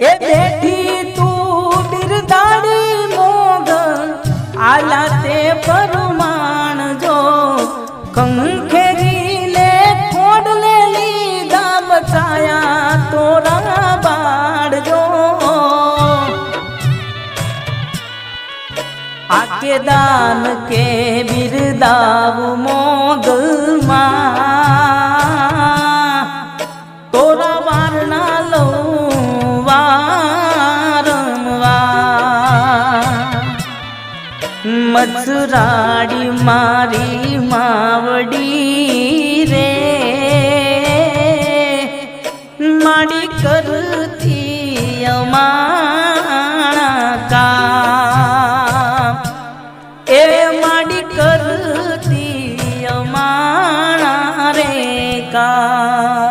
એ બેઠી તું બિરદાડી મોગ આલા તે પરમાણ જો. કંખેરીને ખોડલે લીધા બચાયા તોરા બાળજો આકે દાન કે બિરદાવ મથુરાડી મારી માવડી રે. માડી કરતી અમાણા કા એ માડી કરતી અમાણા રે કા